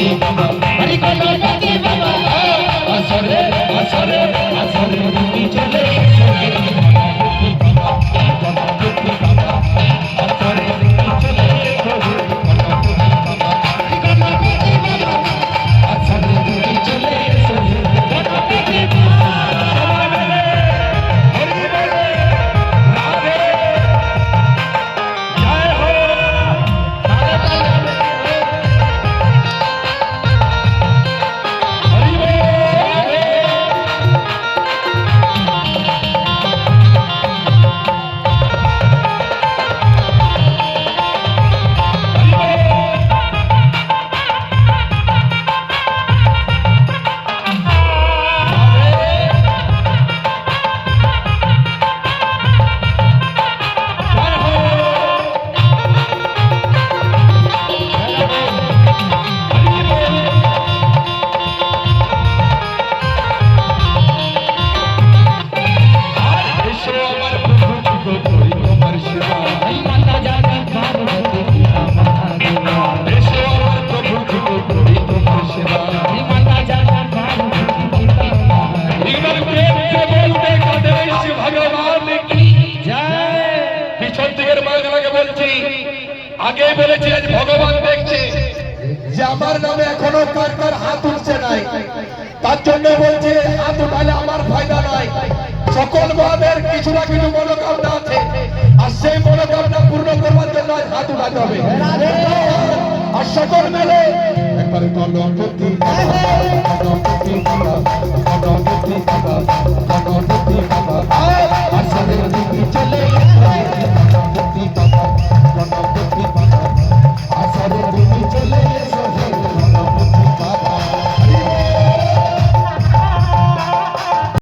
Música আগেই বলেছি আজ ভগবান দেখছে। যে আমার নামে এখনও কার কার হাত উঠছে নাই তার জন্য বলছে হাত উঠালে আমার ফায়দা নাই। সকল মহাদের কিছু না কিছু মনোকামনা আছে আর সেই মনোকামনা পূর্ণ করবার জন্য আজ হাত উঠাতে হবে। আর সকল মেলে একবারে গণপতি গণপতি গণপতি